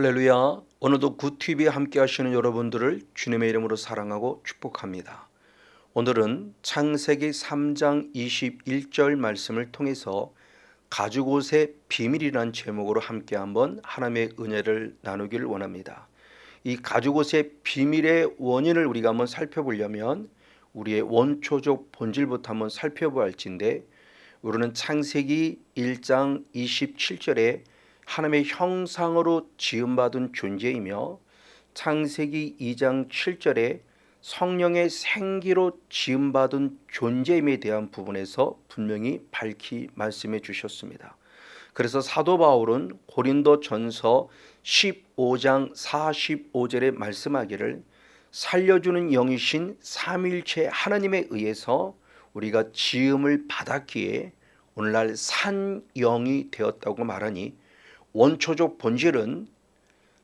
할렐루야. 오늘도 굿TV에 함께 하시는 여러분들을 주님의 이름으로 사랑하고 축복합니다. 오늘은 창세기 3장 21절 말씀을 통해서 가죽 옷의 비밀이라는 제목으로 함께 한번 하나님의 은혜를 나누기를 원합니다. 이 가죽 옷의 비밀의 원인을 우리가 한번 살펴보려면 우리의 원초적 본질부터 한번 살펴보아야 할진데 우리는 창세기 1장 27절에 하나님의 형상으로 지음받은 존재이며 창세기 2장 7절에 성령의 생기로 지음받은 존재임에 대한 부분에서 분명히 밝히 말씀해 주셨습니다. 그래서 사도 바울은 고린도 전서 15장 45절에 말씀하기를 살려주는 영이신 삼일체 하나님에 의해서 우리가 지음을 받았기에 오늘날 산 영이 되었다고 말하니 원초적 본질은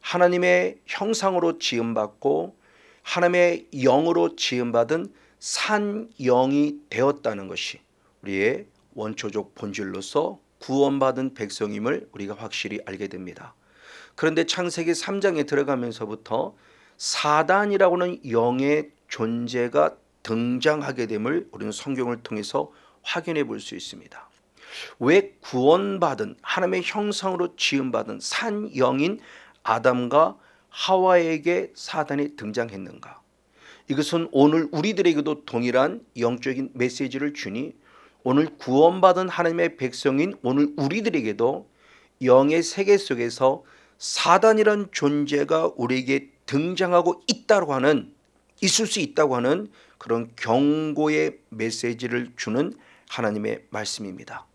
하나님의 형상으로 지음받고 하나님의 영으로 지음받은 산 영이 되었다는 것이 우리의 원초적 본질로서 구원받은 백성임을 우리가 확실히 알게 됩니다. 그런데 창세기 3장에 들어가면서부터 사단이라고는 영의 존재가 등장하게 됨을 우리는 성경을 통해서 확인해 볼 수 있습니다. 왜 구원받은 하나님의 형상으로 지음받은 산 영인 아담과 하와에게 사단이 등장했는가? 이것은 오늘 우리들에게도 동일한 영적인 메시지를 주니 오늘 구원받은 하나님의 백성인 오늘 우리들에게도 영의 세계 속에서 사단이란 존재가 우리에게 등장하고 있다고 하는 있을 수 있다고 하는 그런 경고의 메시지를 주는 하나님의 말씀입니다.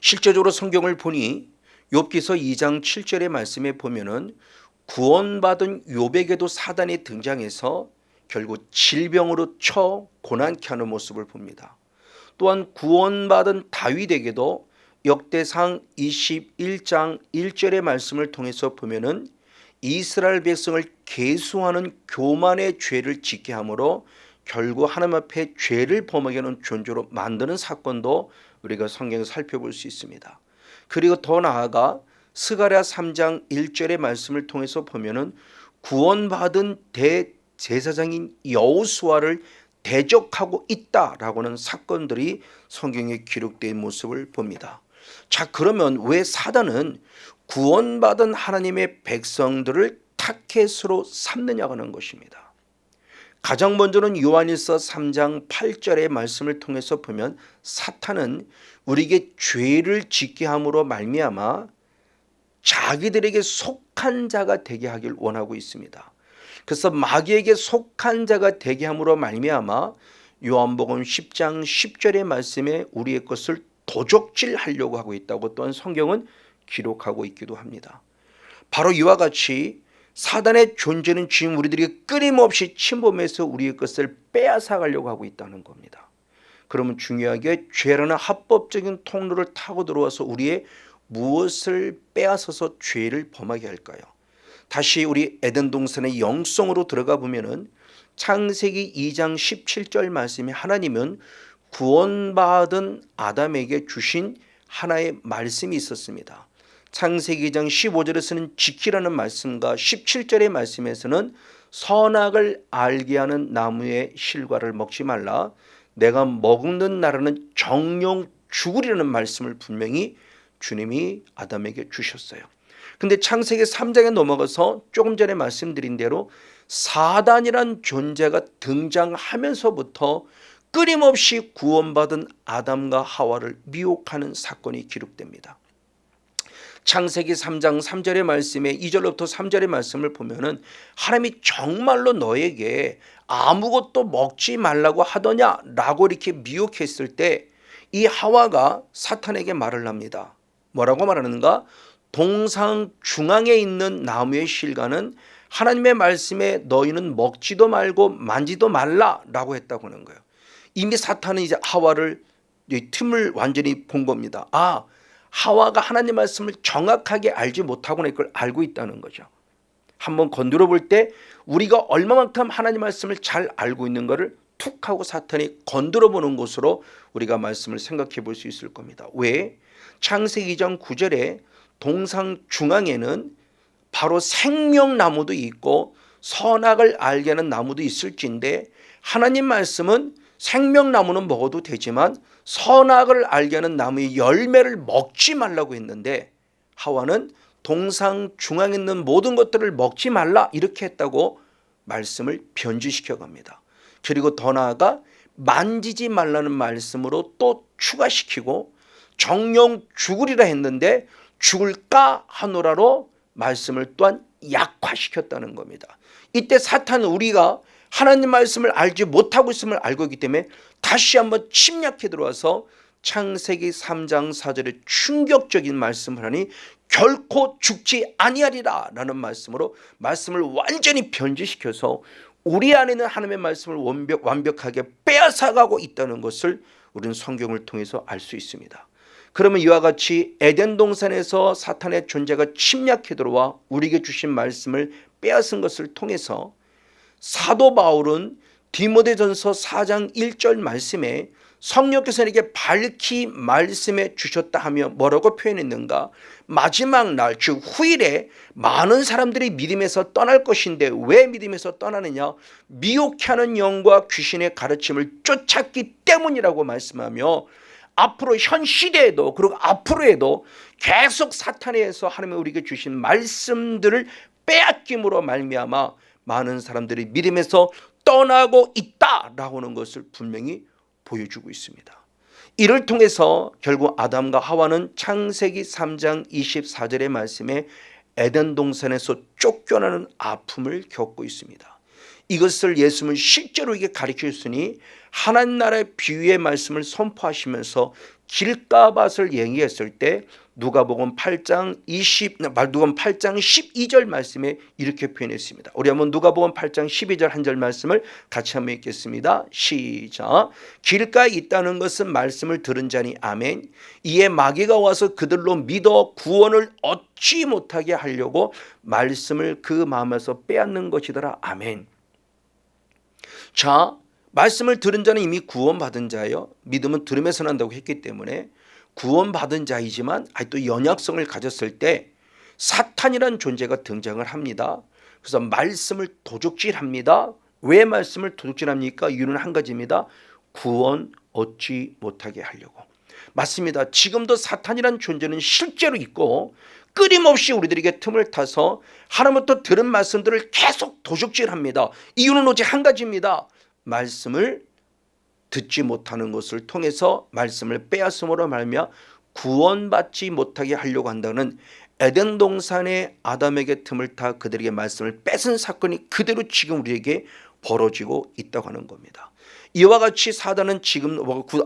실제적으로 성경을 보니 욥기서 2장 7절의 말씀에 보면은 구원받은 욥에게도 사단이 등장해서 결국 질병으로 쳐 고난케 하는 모습을 봅니다. 또한 구원받은 다윗에게도 역대상 21장 1절의 말씀을 통해서 보면은 이스라엘 백성을 계수하는 교만의 죄를 짓게 함으로 결국 하나님 앞에 죄를 범하게 하는 존재로 만드는 사건도 우리가 성경에서 살펴볼 수 있습니다. 그리고 더 나아가 스가랴 3장 1절의 말씀을 통해서 보면은 구원받은 대제사장인 여호수아를 대적하고 있다라고는 사건들이 성경에 기록된 모습을 봅니다. 자, 그러면 왜 사단은 구원받은 하나님의 백성들을 타켓으로 삼느냐고 하는 것입니다. 가장 먼저는 요한일서 3장 8절의 말씀을 통해서 보면 사탄은 우리에게 죄를 짓게 함으로 말미암아 자기들에게 속한 자가 되게 하길 원하고 있습니다. 그래서 마귀에게 속한 자가 되게 함으로 말미암아 요한복음 10장 10절의 말씀에 우리의 것을 도적질하려고 하고 있다고 또한 성경은 기록하고 있기도 합니다. 바로 이와 같이 사단의 존재는 지금 우리들이 끊임없이 침범해서 우리의 것을 빼앗아 가려고 하고 있다는 겁니다. 그러면 중요하게 죄라는 합법적인 통로를 타고 들어와서 우리의 무엇을 빼앗아서 죄를 범하게 할까요? 다시 우리 에덴 동산의 영성으로 들어가 보면은 창세기 2장 17절 말씀에 하나님은 구원받은 아담에게 주신 하나의 말씀이 있었습니다. 창세기 2장 15절에서는 지키라는 말씀과 17절의 말씀에서는 선악을 알게 하는 나무의 실과를 먹지 말라. 내가 먹는 날에는 정령 죽으리라는 말씀을 분명히 주님이 아담에게 주셨어요. 근데 창세기 3장에 넘어가서 조금 전에 말씀드린 대로 사단이란 존재가 등장하면서부터 끊임없이 구원받은 아담과 하와를 미혹하는 사건이 기록됩니다. 창세기 3장 3절의 말씀에 2절부터 3절의 말씀을 보면은 하나님이 정말로 너에게 아무것도 먹지 말라고 하더냐라고 이렇게 미혹했을 때 이 하와가 사탄에게 말을 합니다. 뭐라고 말하는가? 동상 중앙에 있는 나무의 실과는 하나님의 말씀에 너희는 먹지도 말고 만지도 말라라고 했다고 하는 거예요. 이미 사탄은 이제 하와를 틈을 완전히 본 겁니다. 아, 하와가 하나님 말씀을 정확하게 알지 못하고는 이걸 알고 있다는 거죠. 한번 건드려 볼 때 우리가 얼마만큼 하나님 말씀을 잘 알고 있는 것을 툭 하고 사탄이 건드려 보는 것으로 우리가 말씀을 생각해 볼 수 있을 겁니다. 왜? 창세기 2장 9절에 동상 중앙에는 바로 생명나무도 있고 선악을 알게 하는 나무도 있을진데 하나님 말씀은 생명나무는 먹어도 되지만 선악을 알게 하는 나무의 열매를 먹지 말라고 했는데 하와는 동상 중앙에 있는 모든 것들을 먹지 말라 이렇게 했다고 말씀을 변주시켜 갑니다. 그리고 더 나아가 만지지 말라는 말씀으로 또 추가시키고 정령 죽으리라 했는데 죽을까 하노라로 말씀을 또한 약화시켰다는 겁니다. 이때 사탄은 우리가 하나님 말씀을 알지 못하고 있음을 알고 있기 때문에 다시 한번 침략해 들어와서 창세기 3장 4절에 충격적인 말씀을 하니 결코 죽지 아니하리라 라는 말씀으로 말씀을 완전히 변질시켜서 우리 안에 는 하나님의 말씀을 완벽, 완벽하게 빼앗아가고 있다는 것을 우리는 성경을 통해서 알 수 있습니다. 그러면 이와 같이 에덴 동산에서 사탄의 존재가 침략해 들어와 우리에게 주신 말씀을 빼앗은 것을 통해서 사도 바울은 디모데전서 4장 1절 말씀에 성령께서 에게 밝히 말씀해 주셨다 하며 뭐라고 표현했는가? 마지막 날, 즉 후일에 많은 사람들이 믿음에서 떠날 것인데 왜 믿음에서 떠나느냐? 미혹하는 영과 귀신의 가르침을 쫓았기 때문이라고 말씀하며 앞으로 현 시대에도 그리고 앞으로에도 계속 사탄에서 하나님이 우리에게 주신 말씀들을 빼앗김으로 말미암아 많은 사람들이 믿음에서 떠나고 있다라고 하는 것을 분명히 보여주고 있습니다. 이를 통해서 결국 아담과 하와는 창세기 3장 24절의 말씀에 에덴 동산에서 쫓겨나는 아픔을 겪고 있습니다. 이것을 예수님은 실제로 이게 가르쳐 줬으니 하나님 나라의 비유의 말씀을 선포하시면서 길가밭을 얘기했을 때 누가복음 8장 20 누가복음 8장 12절 말씀에 이렇게 표현했습니다. 우리 한번 누가복음 8장 12절 한 절 말씀을 같이 한번 읽겠습니다. 시작. 길가에 있다는 것은 말씀을 들은 자니 아멘. 이에 마귀가 와서 그들로 믿어 구원을 얻지 못하게 하려고 말씀을 그 마음에서 빼앗는 것이더라. 아멘. 자, 말씀을 들은 자는 이미 구원받은 자예요. 믿음은 들음에서 난다고 했기 때문에 구원받은 자이지만 또 연약성을 가졌을 때 사탄이란 존재가 등장을 합니다. 그래서 말씀을 도둑질합니다. 왜 말씀을 도둑질합니까? 이유는 한 가지입니다. 구원 얻지 못하게 하려고. 맞습니다. 지금도 사탄이란 존재는 실제로 있고 끊임없이 우리들에게 틈을 타서 하나님부터 들은 말씀들을 계속 도적질합니다. 이유는 오직 한 가지입니다. 말씀을 듣지 못하는 것을 통해서 말씀을 빼앗음으로 말며 구원받지 못하게 하려고 한다는 에덴 동산의 아담에게 틈을 타 그들에게 말씀을 뺏은 사건이 그대로 지금 우리에게 벌어지고 있다고 하는 겁니다. 이와 같이 사단은 지금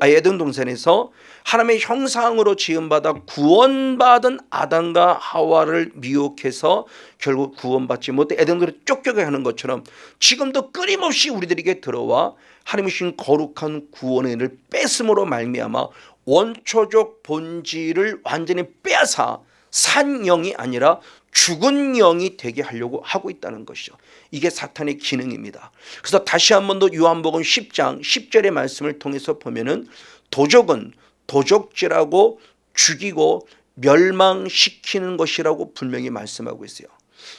에덴 동산에서 하나님의 형상으로 지음받아 구원받은 아담과 하와를 미혹해서 결국 구원받지 못해 에덴으로 쫓겨게 하는 것처럼 지금도 끊임없이 우리들에게 들어와 하나님이 신 거룩한 구원의 은혜를 뺏음으로 말미암아 원초적 본질을 완전히 빼앗아 산 영이 아니라 죽은 영이 되게 하려고 하고 있다는 것이죠. 이게 사탄의 기능입니다. 그래서 다시 한 번 더 요한복음 10장 10절의 말씀을 통해서 보면은 도적은 도적질하고 죽이고 멸망시키는 것이라고 분명히 말씀하고 있어요.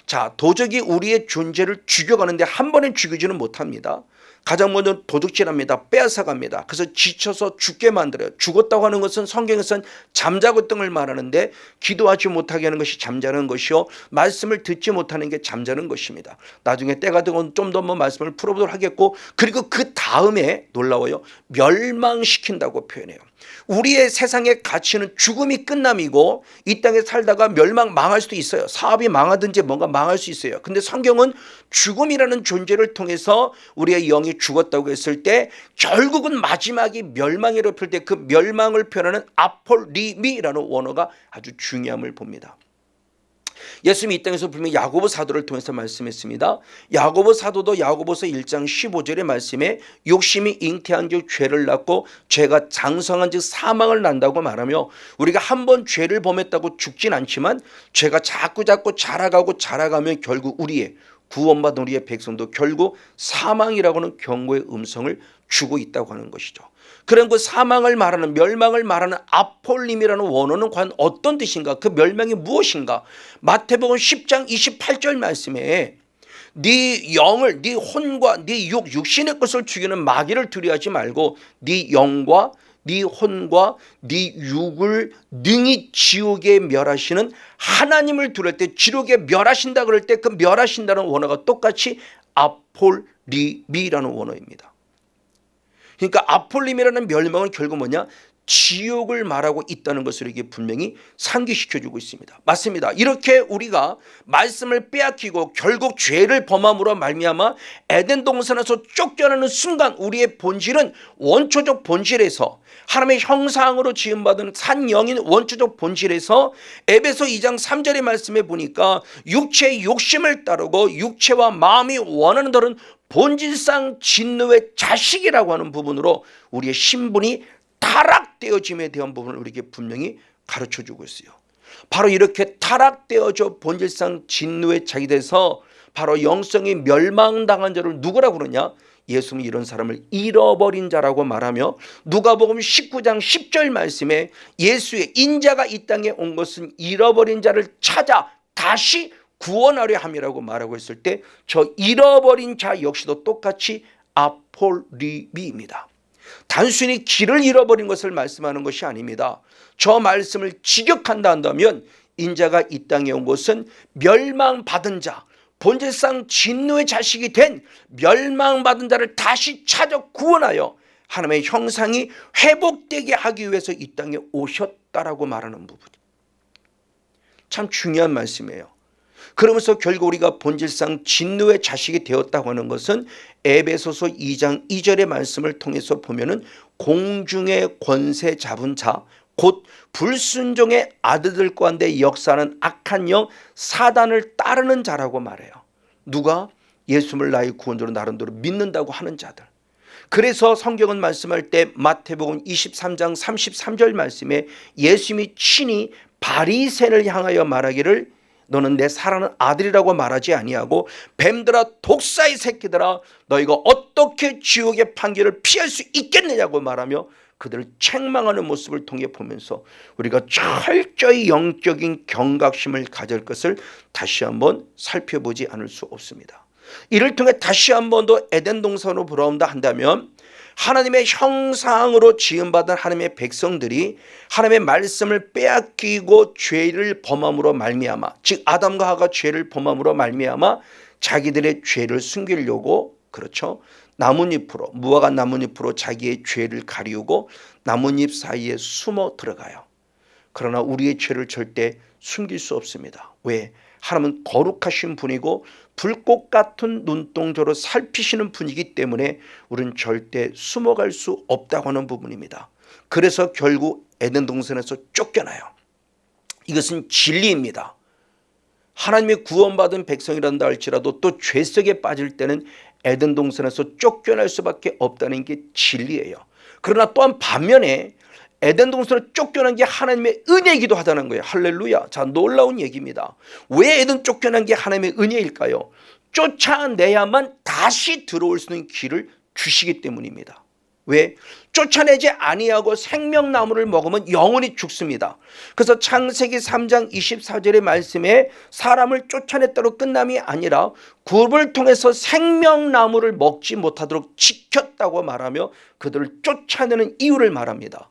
자, 도적이 우리의 존재를 죽여가는데 한 번에 죽이지는 못합니다. 가장 먼저 도둑질합니다. 빼앗아갑니다. 그래서 지쳐서 죽게 만들어요. 죽었다고 하는 것은 성경에서는 잠자고 등을 말하는데 기도하지 못하게 하는 것이 잠자는 것이요. 말씀을 듣지 못하는 게 잠자는 것입니다. 나중에 때가 되면 좀더뭐 말씀을 풀어보도록 하겠고 그리고 그 다음에 놀라워요. 멸망시킨다고 표현해요. 우리의 세상의 가치는 죽음이 끝남이고 이 땅에 살다가 멸망 망할 수도 있어요. 사업이 망하든지 뭔가 망할 수 있어요. 근데 성경은 죽음이라는 존재를 통해서 우리의 영이 죽었다고 했을 때 결국은 마지막이 멸망이라고 표현할 때그 멸망을 표현하는 아폴리미라는 원어가 아주 중요함을 봅니다. 예수님이 이 땅에서 분명히 야고보 사도를 통해서 말씀했습니다. 야고보 사도도 야고보서 1장 15절의 말씀에 욕심이 잉태한 즉 죄를 낳고 죄가 장성한 즉 사망을 난다고 말하며 우리가 한 번 죄를 범했다고 죽진 않지만 죄가 자꾸 자꾸 자라가고 자라가면 결국 우리의 구원받은 우리의 백성도 결국 사망이라고는 경고의 음성을 주고 있다고 하는 것이죠. 그런 그 사망을 말하는 멸망을 말하는 아폴림이라는 원어는 과연 어떤 뜻인가? 그 멸망이 무엇인가? 마태복음 10장 28절 말씀에 네 영을 네 혼과 네 육, 육신의 것을 죽이는 마귀를 두려워하지 말고 네 영과 네 혼과 네 육을 능히 지옥에 멸하시는 하나님을 두려울 때 지옥에 멸하신다 그럴 때 그 멸하신다는 원어가 똑같이 아폴리미라는 원어입니다. 그러니까 아폴림이라는 멸망은 결국 뭐냐? 지옥을 말하고 있다는 것을 이게 분명히 상기시켜 주고 있습니다. 맞습니다. 이렇게 우리가 말씀을 빼앗기고 결국 죄를 범함으로 말미암아 에덴 동산에서 쫓겨나는 순간 우리의 본질은 원초적 본질에서 하나님의 형상으로 지음받은 산 영인 원초적 본질에서 에베소 2장 3절의 말씀에 보니까 육체의 욕심을 따르고 육체와 마음이 원하는 대로는 본질상 진노의 자식이라고 하는 부분으로 우리의 신분이 타락되어짐에 대한 부분을 우리에게 분명히 가르쳐 주고 있어요. 바로 이렇게 타락되어져 본질상 진노의 자기 돼서 바로 영성이 멸망당한 자를 누구라고 그러냐? 예수는 이런 사람을 잃어버린 자라고 말하며 누가복음 19장 10절 말씀에 예수의 인자가 이 땅에 온 것은 잃어버린 자를 찾아 다시 구원하려 함이라고 말하고 있을 때 저 잃어버린 자 역시도 똑같이 아폴리비입니다. 단순히 길을 잃어버린 것을 말씀하는 것이 아닙니다. 저 말씀을 직역한다 한다면 인자가 이 땅에 온 것은 멸망받은 자, 본질상 진노의 자식이 된 멸망받은 자를 다시 찾아 구원하여 하나님의 형상이 회복되게 하기 위해서 이 땅에 오셨다라고 말하는 부분. 참 중요한 말씀이에요. 그러면서 결국 우리가 본질상 진노의 자식이 되었다고 하는 것은 에베소서 2장 2절의 말씀을 통해서 보면은 공중의 권세 잡은 자, 곧 불순종의 아들들 가운데 역사하는 악한 영 사단을 따르는 자라고 말해요. 누가 예수를 나의 구원자로 나름대로 믿는다고 하는 자들. 그래서 성경은 말씀할 때 마태복음 23장 33절 말씀에 예수님이 친히 바리새를 향하여 말하기를 너는 내 사랑하는 아들이라고 말하지 아니하고 뱀들아 독사의 새끼들아 너희가 어떻게 지옥의 판결을 피할 수 있겠느냐고 말하며 그들을 책망하는 모습을 통해 보면서 우리가 철저히 영적인 경각심을 가질 것을 다시 한번 살펴보지 않을 수 없습니다. 이를 통해 다시 한 번 더 에덴 동산으로 돌아온다 한다면 하나님의 형상으로 지음받은 하나님의 백성들이 하나님의 말씀을 빼앗기고 죄를 범함으로 말미암아 즉 아담과 하가 죄를 범함으로 말미암아 자기들의 죄를 숨기려고 그렇죠 나뭇잎으로 무화과 나뭇잎으로 자기의 죄를 가리우고 나뭇잎 사이에 숨어 들어가요. 그러나 우리의 죄를 절대 숨길 수 없습니다. 왜? 하나님은 거룩하신 분이고 불꽃 같은 눈동자로 살피시는 분이기 때문에 우리는 절대 숨어갈 수 없다고 하는 부분입니다. 그래서 결국 에덴 동산에서 쫓겨나요. 이것은 진리입니다. 하나님의 구원받은 백성이란다 할지라도 또 죄 속에 빠질 때는 에덴 동산에서 쫓겨날 수밖에 없다는 게 진리예요. 그러나 또한 반면에 에덴 동산을 쫓겨난 게 하나님의 은혜이기도 하다는 거예요. 할렐루야. 자, 놀라운 얘기입니다. 왜 에덴 쫓겨난 게 하나님의 은혜일까요? 쫓아내야만 다시 들어올 수 있는 길을 주시기 때문입니다. 왜? 쫓아내지 아니하고 생명나무를 먹으면 영원히 죽습니다. 그래서 창세기 3장 24절의 말씀에 사람을 쫓아냈다로 끝남이 아니라 굽을 통해서 생명나무를 먹지 못하도록 지켰다고 말하며 그들을 쫓아내는 이유를 말합니다.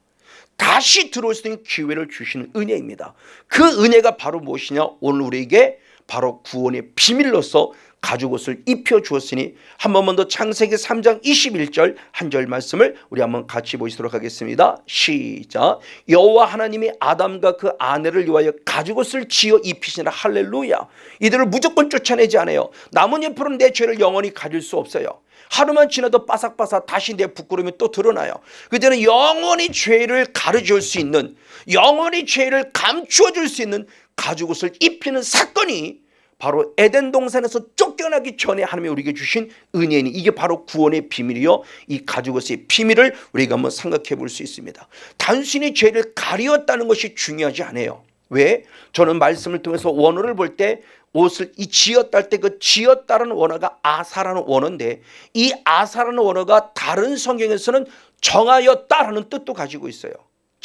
다시 들어올 수 있는 기회를 주시는 은혜입니다. 그 은혜가 바로 무엇이냐? 오늘 우리에게 바로 구원의 비밀로서 가죽옷을 입혀 주었으니 한 번만 더 창세기 3장 21절 한 절 말씀을 우리 한번 같이 보시도록 하겠습니다. 시작. 여호와 하나님이 아담과 그 아내를 위하여 가죽옷을 지어 입히시라 할렐루야. 이들을 무조건 쫓아내지 않아요. 나뭇잎으로는 내 죄를 영원히 가릴 수 없어요. 하루만 지나도 바삭바삭 다시 내 부끄러움이 또 드러나요. 그때는 영원히 죄를 가르줄 수 있는 영원히 죄를 감추어 줄 수 있는 가죽옷을 입히는 사건이 바로 에덴 동산에서 쫓겨나기 전에 하나님이 우리에게 주신 은혜니 이게 바로 구원의 비밀이요. 이 가죽옷의 비밀을 우리가 한번 생각해 볼 수 있습니다. 단순히 죄를 가리웠다는 것이 중요하지 않아요. 왜? 저는 말씀을 통해서 원어를 볼 때 옷을 이 지었다 할 때 그 지었다라는 원어가 아사라는 원어인데 이 아사라는 원어가 다른 성경에서는 정하였다라는 뜻도 가지고 있어요.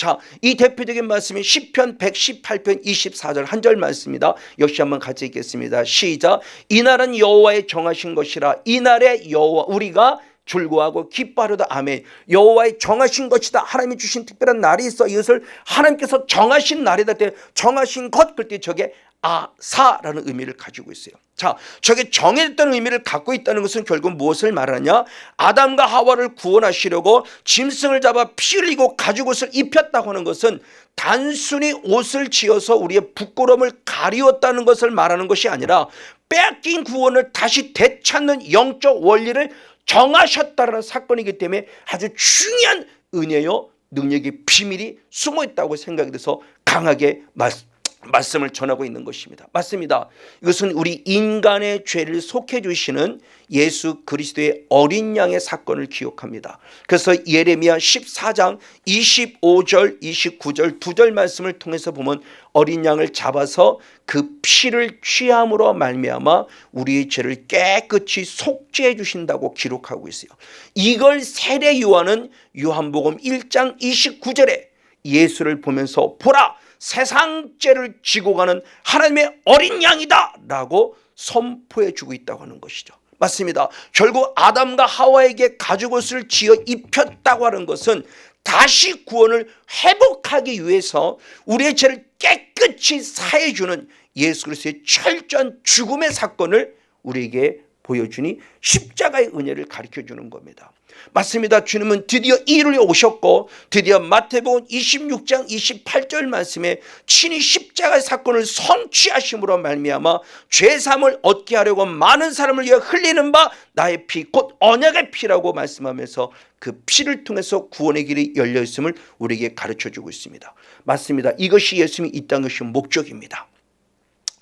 자, 이 대표적인 말씀이 시편 118편 24절 한 절 말씀입니다. 역시 한번 같이 읽겠습니다. 시작. 이날은 여호와의 정하신 것이라 이날에 여호와 우리가 즐거워하고 기뻐하려다 아멘. 여호와의 정하신 것이다. 하나님이 주신 특별한 날이 있어. 이것을 하나님께서 정하신 날이다 때 정하신 것 그때 저게 아사라는 의미를 가지고 있어요. 자, 저게 정해졌다는 의미를 갖고 있다는 것은 결국 무엇을 말하냐? 아담과 하와를 구원하시려고 짐승을 잡아 피 흘리고 가죽 옷을 입혔다고 하는 것은 단순히 옷을 지어서 우리의 부끄러움을 가리웠다는 것을 말하는 것이 아니라 뺏긴 구원을 다시 되찾는 영적 원리를 정하셨다는 사건이기 때문에 아주 중요한 은혜요 능력의 비밀이 숨어 있다고 생각이 돼서 강하게 말씀 말씀을 전하고 있는 것입니다. 맞습니다. 이것은 우리 인간의 죄를 속해 주시는 예수 그리스도의 어린 양의 사건을 기억합니다. 그래서 예레미야 14장 25절, 29절 두 절 말씀을 통해서 보면 어린 양을 잡아서 그 피를 취함으로 말미암아 우리의 죄를 깨끗이 속죄해 주신다고 기록하고 있어요. 이걸 세례 요한은 요한복음 1장 29절에 예수를 보면서 보라 세상 죄를 지고 가는 하나님의 어린 양이다 라고 선포해 주고 있다고 하는 것이죠. 맞습니다. 결국 아담과 하와에게 가죽옷을 지어 입혔다고 하는 것은 다시 구원을 회복하기 위해서 우리의 죄를 깨끗이 사해 주는 예수 그리스도의 철저한 죽음의 사건을 우리에게 보여주니 십자가의 은혜를 가르쳐 주는 겁니다. 맞습니다. 주님은 드디어 이를 오셨고 드디어 마태복음 26장 28절 말씀에 친히 십자가의 사건을 성취하심으로 말미암아 죄 사함을 얻게 하려고 많은 사람을 위해 흘리는 바 나의 피 곧 언약의 피라고 말씀하면서 그 피를 통해서 구원의 길이 열려 있음을 우리에게 가르쳐 주고 있습니다. 맞습니다. 이것이 예수님이 이 땅의 목적입니다.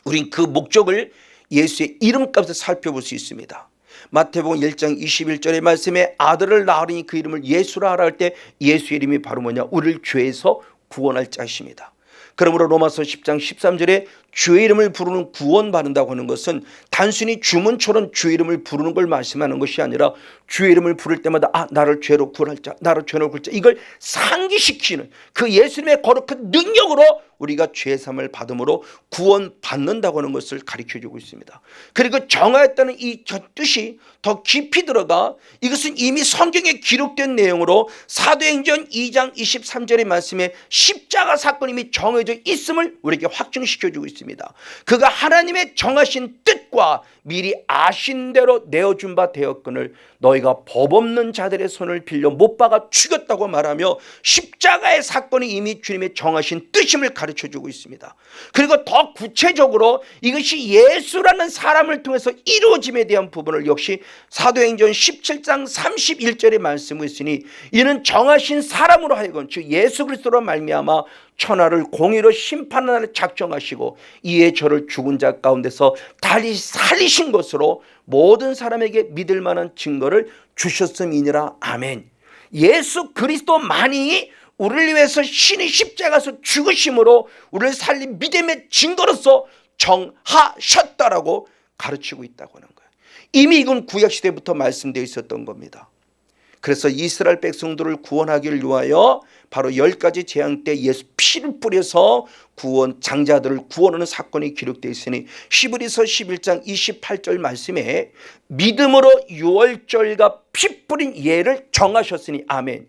우린 그 목적을 예수의 이름값에 살펴볼 수 있습니다. 마태복음 1장 21절의 말씀에 아들을 낳으니 그 이름을 예수라 하라 할 때 예수의 이름이 바로 뭐냐? 우리를 죄에서 구원할 자십니다. 그러므로 로마서 10장 13절에 주의 이름을 부르는 구원받는다고 하는 것은 단순히 주문처럼 주의 이름을 부르는 걸 말씀하는 것이 아니라 주의 이름을 부를 때마다 아 나를 죄로 구원할 자 나를 죄로 구할 자 이걸 상기시키는 그 예수님의 거룩한 능력으로 우리가 죄삼을 받음으로 구원받는다고 하는 것을 가르쳐 주고 있습니다. 그리고 정하였다는 이 뜻이 더 깊이 들어가 이것은 이미 성경에 기록된 내용으로 사도행전 2장 23절의 말씀에 십자가 사건이 이미 정해져 있음을 우리에게 확증시켜 주고 있습니다. 그가 하나님의 정하신 뜻과 미리 아신 대로 내어준 바 되었거늘 너희가 법 없는 자들의 손을 빌려 못 박아 죽였다고 말하며 십자가의 사건이 이미 주님의 정하신 뜻임을 가르 쳐 주고 있습니다. 그리고 더 구체적으로 이것이 예수라는 사람을 통해서 이루어짐에 대한 부분을 역시 사도행전 17장 31절의 말씀을 있으니 이는 정하신 사람으로 하여금 즉 예수 그리스도로 말미암아 천하를 공의로 심판하는 작정하시고 이에 저를 죽은 자 가운데서 달리 살리신 것으로 모든 사람에게 믿을 만한 증거를 주셨음이니라 아멘. 예수 그리스도만이 우리를 위해서 신이 십자가에서 죽으심으로 우리를 살린 믿음의 증거로서 정하셨다라고 가르치고 있다고 하는 거예요. 이미 이건 구약 시대부터 말씀되어 있었던 겁니다. 그래서 이스라엘 백성들을 구원하기를 위하여 바로 열 가지 재앙 때 예수 피를 뿌려서 구원 장자들을 구원하는 사건이 기록되어 있으니 시브리서 11장 28절 말씀에 믿음으로 유월절과 피 뿌린 예를 정하셨으니 아멘.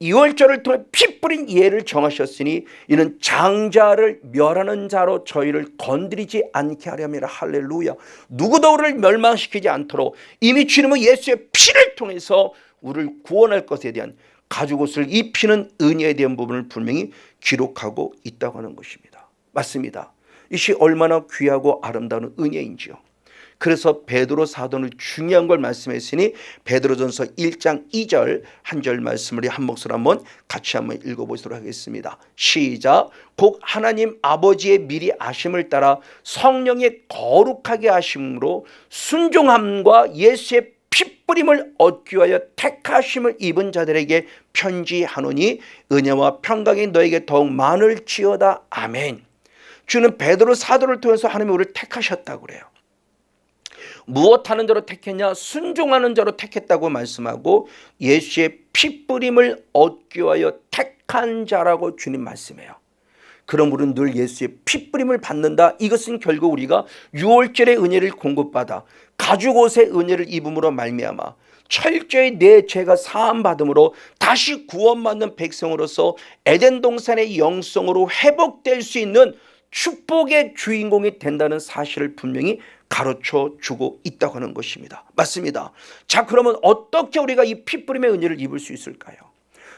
이월절을 통해 피 뿌린 예를 정하셨으니 이는 장자를 멸하는 자로 저희를 건드리지 않게 하려면 할렐루야. 누구도 우리를 멸망시키지 않도록 이미 주님은 예수의 피를 통해서 우리를 구원할 것에 대한 가죽옷을 입히는 은혜에 대한 부분을 분명히 기록하고 있다고 하는 것입니다. 맞습니다. 이것이 얼마나 귀하고 아름다운 은혜인지요. 그래서 베드로 사도는 중요한 걸 말씀했으니 베드로전서 1장 2절 한 절 말씀을 한 목소리 한번 같이 한번 읽어보도록 하겠습니다. 시작. 곧 하나님 아버지의 미리 아심을 따라 성령의 거룩하게 하심으로 순종함과 예수의 핏뿌림을 얻기 위하여 택하심을 입은 자들에게 편지하노니 은혜와 평강이 너에게 더욱 많을지어다 아멘. 주는 베드로 사도를 통해서 하나님이 우리를 택하셨다고 그래요. 무엇하는 자로 택했냐? 순종하는 자로 택했다고 말씀하고 예수의 피 뿌림을 얻기 위하여 택한 자라고 주님 말씀해요. 그러므로 늘 예수의 피 뿌림을 받는다. 이것은 결국 우리가 유월절의 은혜를 공급받아 가죽 옷의 은혜를 입음으로 말미암아 철저히 내 죄가 사함 받음으로 다시 구원받는 백성으로서 에덴 동산의 영성으로 회복될 수 있는 축복의 주인공이 된다는 사실을 분명히 가르쳐 주고 있다고 하는 것입니다. 맞습니다. 자, 그러면 어떻게 우리가 이 피뿌림의 은혜를 입을 수 있을까요?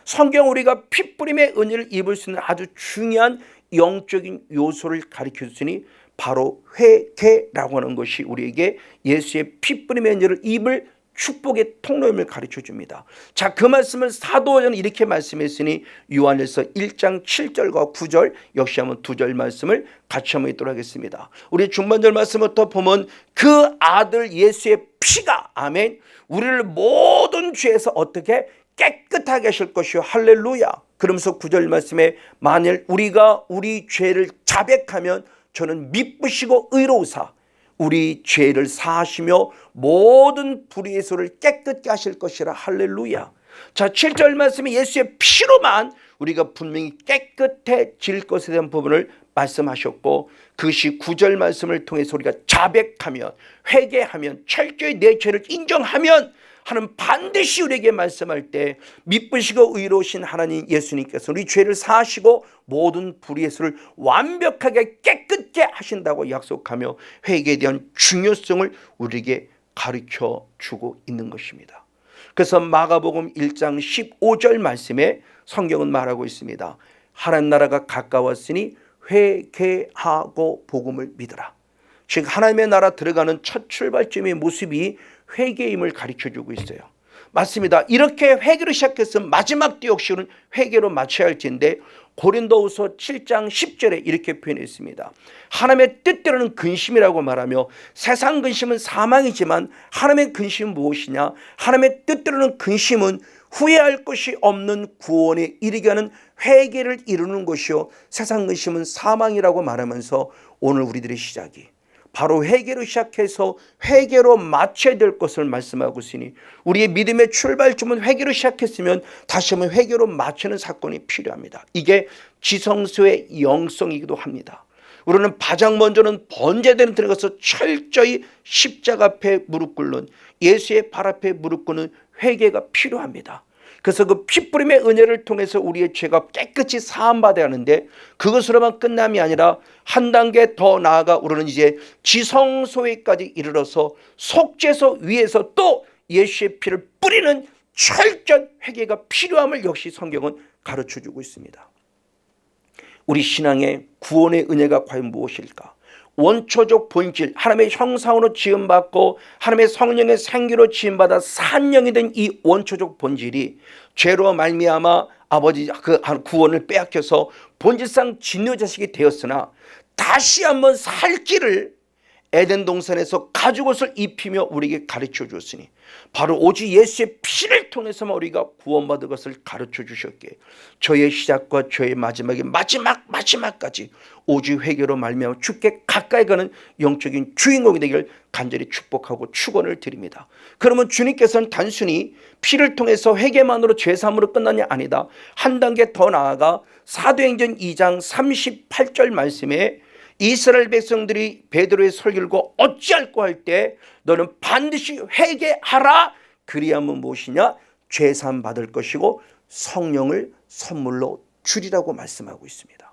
성경 우리가 피뿌림의 은혜를 입을 수 있는 아주 중요한 영적인 요소를 가르쳐 주시니 바로 회개라고 하는 것이 우리에게 예수의 피뿌림의 은혜를 입을 축복의 통로임을 가르쳐 줍니다. 자, 그 말씀을 사도전은 이렇게 말씀했으니 요한일서 1장 7절과 9절 역시 한번 두 절 말씀을 같이 한번 읽도록 하겠습니다. 우리 중반절 말씀부터 보면 그 아들 예수의 피가 아멘 우리를 모든 죄에서 어떻게 깨끗하게 하실 것이요 할렐루야. 그러면서 구절 말씀에 만일 우리가 우리 죄를 자백하면 저는 미쁘시고 의로우사 우리 죄를 사하시며 모든 불의에서를 깨끗게 하실 것이라 할렐루야. 자, 7절 말씀에 예수의 피로만 우리가 분명히 깨끗해질 것에 대한 부분을 말씀하셨고 그것이 9절 말씀을 통해서 우리가 자백하면 회개하면 철저히 내 죄를 인정하면 하는 반드시 우리에게 말씀할 때 미쁘시고 의로우신 하나님 예수님께서 우리 죄를 사하시고 모든 불의에서를 완벽하게 깨끗게 하신다고 약속하며 회개에 대한 중요성을 우리에게 가르쳐 주고 있는 것입니다. 그래서 마가복음 1장 15절 말씀에 성경은 말하고 있습니다. 하나님 나라가 가까웠으니 회개하고 복음을 믿으라. 즉 하나님의 나라 들어가는 첫 출발점의 모습이 회개임을 가르쳐 주고 있어요. 맞습니다. 이렇게 회개로 시작해서 마지막 때 역시는 회개로 마쳐야 할 텐데 고린도후서 7장 10절에 이렇게 표현했습니다. 하나님의 뜻대로는 근심이라고 말하며 세상 근심은 사망이지만 하나님의 근심은 무엇이냐? 하나님의 뜻대로는 근심은 후회할 것이 없는 구원에 이르게 하는 회개를 이루는 것이요 세상 근심은 사망이라고 말하면서 오늘 우리들의 시작이 바로 회개로 시작해서 회개로 마쳐야 될 것을 말씀하고 있으니 우리의 믿음의 출발점은 회개로 시작했으면 다시 한번 회개로 마치는 사건이 필요합니다. 이게 지성소의 영성이기도 합니다. 우리는 가장 먼저는 번제대는 들어가서 철저히 십자가 앞에 무릎 꿇는 예수의 발 앞에 무릎 꿇는 회개가 필요합니다. 그래서 그 피뿌림의 은혜를 통해서 우리의 죄가 깨끗이 사함받아야 하는데 그것으로만 끝남이 아니라 한 단계 더 나아가 우리는 이제 지성소에까지 이르러서 속죄소 위에서 또 예수의 피를 뿌리는 철저한 회개가 필요함을 역시 성경은 가르쳐 주고 있습니다. 우리 신앙의 구원의 은혜가 과연 무엇일까? 원초적 본질 하나님의 형상으로 지음받고 하나님의 성령의 생기로 지음받아 산령이 된 이 원초적 본질이 죄로 말미암아 아버지 그 구원을 빼앗겨서 본질상 진노 자식이 되었으나 다시 한번 살 길을 에덴 동산에서 가죽옷을 입히며 우리에게 가르쳐 주었으니 바로 오직 예수의 피를 통해서만 우리가 구원받은 것을 가르쳐 주셨기에 저의 시작과 저의 마지막의 마지막 마지막까지 오직 회개로 말미암아 주께 가까이 가는 영적인 주인공이 되기를 간절히 축복하고 축원을 드립니다. 그러면 주님께서는 단순히 피를 통해서 회개만으로 죄 사함으로 끝나냐 아니다. 한 단계 더 나아가 사도행전 2장 38절 말씀에 이스라엘 백성들이 베드로의 설교를 어찌할꼬 할 때 너는 반드시 회개하라 그리하면 무엇이냐 죄산 받을 것이고 성령을 선물로 주리라고 말씀하고 있습니다.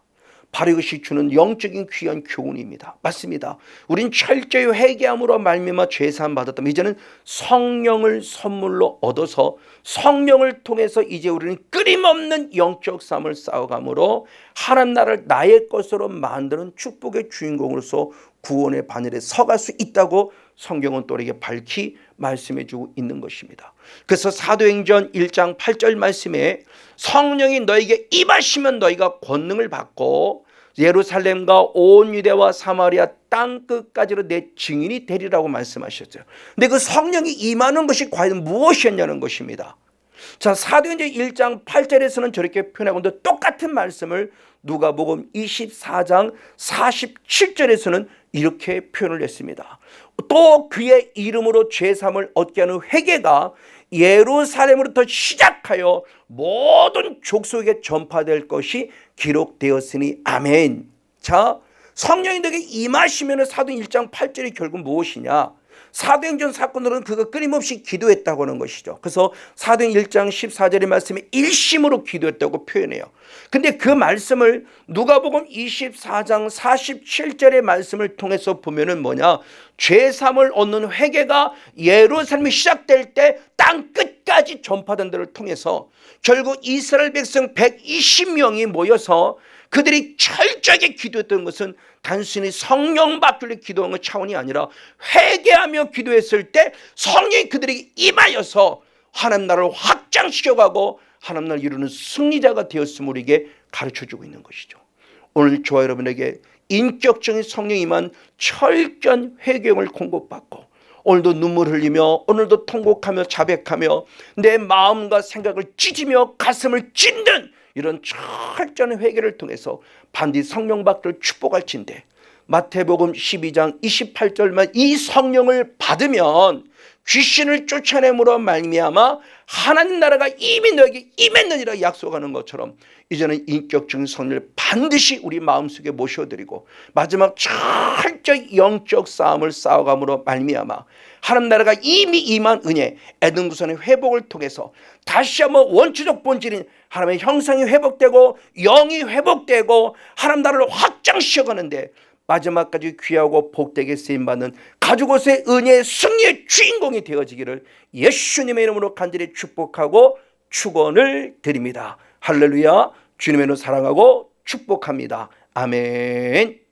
바로 이것이 주는 영적인 귀한 교훈입니다. 맞습니다. 우린 철저히 회개함으로 말미암아 죄사함 받았다면 이제는 성령을 선물로 얻어서 성령을 통해서 이제 우리는 끊임없는 영적 삶을 쌓아감으로 하나님 나라를 나의 것으로 만드는 축복의 주인공으로서 구원의 바늘에 서갈 수 있다고 성경은 또 우리에게 밝히 말씀해 주고 있는 것입니다. 그래서 사도행전 1장 8절 말씀에 성령이 너에게 임하시면 너희가 권능을 받고 예루살렘과 온 유대와 사마리아 땅 끝까지로 내 증인이 되리라고 말씀하셨어요. 근데 그 성령이 임하는 것이 과연 무엇이었냐는 것입니다. 자, 사도행전 1장 8절에서는 저렇게 표현하고 똑같은 말씀을 누가복음 24장 47절에서는 이렇게 표현을 했습니다. 또 그의 이름으로 죄삼을 얻게 하는 회개가 예루살렘으로부터 시작하여 모든 족속에 전파될 것이 기록되었으니 아멘. 자, 성령이 너에게 임하시면 사도행 1장 8절이 결국 무엇이냐? 사도행전 사건으로는 그가 끊임없이 기도했다고 하는 것이죠. 그래서 사도행 1장 14절의 말씀에 일심으로 기도했다고 표현해요. 근데 그 말씀을 누가복음 24장 47절의 말씀을 통해서 보면은 뭐냐? 죄 삼을 얻는 회개가 예루살렘이 시작될 때 땅 끝까지 전파된 데를 통해서 결국 이스라엘 백성 120명이 모여서 그들이 철저하게 기도했던 것은 단순히 성령 받기를 기도한 것 차원이 아니라 회개하며 기도했을 때 성령이 그들에게 임하여서 하나님 나라를 확장시켜가고 하나님 나라를 이루는 승리자가 되었음을 우리에게 가르쳐주고 있는 것이죠. 오늘 저와 여러분에게 인격적인 성령 임한 철저한 회개를 공급받고 오늘도 눈물 흘리며 오늘도 통곡하며 자백하며 내 마음과 생각을 찢으며 가슴을 찢는 이런 철저한 회개를 통해서 반드시 성령 받기를 축복할 진대 마태복음 12장 28절만 이 성령을 받으면 귀신을 쫓아내므로 말미암아 하나님 나라가 이미 너에게 임했느니라 약속하는 것처럼 이제는 인격적인 성령을 반드시 우리 마음속에 모셔드리고 마지막 철저히 영적 싸움을 싸워감으로 말미암아 하나님 나라가 이미 임한 은혜 에덴구선의 회복을 통해서 다시 한번 원초적 본질인 하나님의 형상이 회복되고 영이 회복되고 하나님 나라를 확장시켜가는데 마지막까지 귀하고 복되게 쓰임받는 가죽옷의 은혜의 승리의 주인공이 되어지기를 예수님의 이름으로 간절히 축복하고 축원을 드립니다. 할렐루야 주님의 이름 사랑하고 축복합니다. 아멘